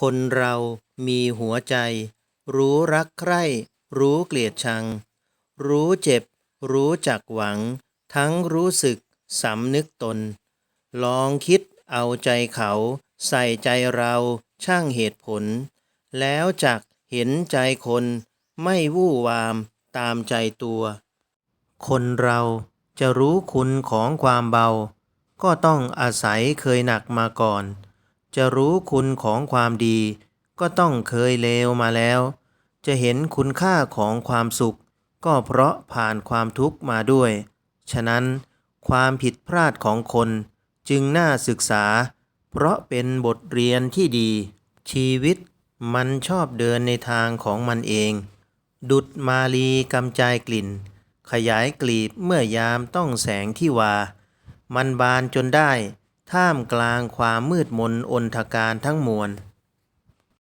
คนเรามีหัวใจ รู้รักใคร่ รู้เกลียดชัง รู้เจ็บ รู้จักหวัง ทั้งรู้สึกสำนึกตน ลองคิดเอาใจเขา ใส่ใจเราช่างเหตุผล แล้วจักเห็นใจคน ไม่วู่วามตามใจตัว คนเราจะรู้คุณของความเบา ก็ต้องอาศัยเคยหนักมาก่อน จะรู้คุณของความดี ก็ต้องเคยเลวมาแล้ว จะเห็นคุณค่าของความสุข ก็เพราะผ่านความทุกข์มาด้วย ฉะนั้น ความผิดพลาดของคนจึงน่าศึกษา เพราะเป็นบทเรียนที่ดี ชีวิตมันชอบเดินในทางของมันเอง ดุดมาลีกำจายกลิ่น ขยายกลีบเมื่อยามต้องแสงที่วา มันบานจนได้ ท่ามกลางความมืดมนอนทการทั้งมวล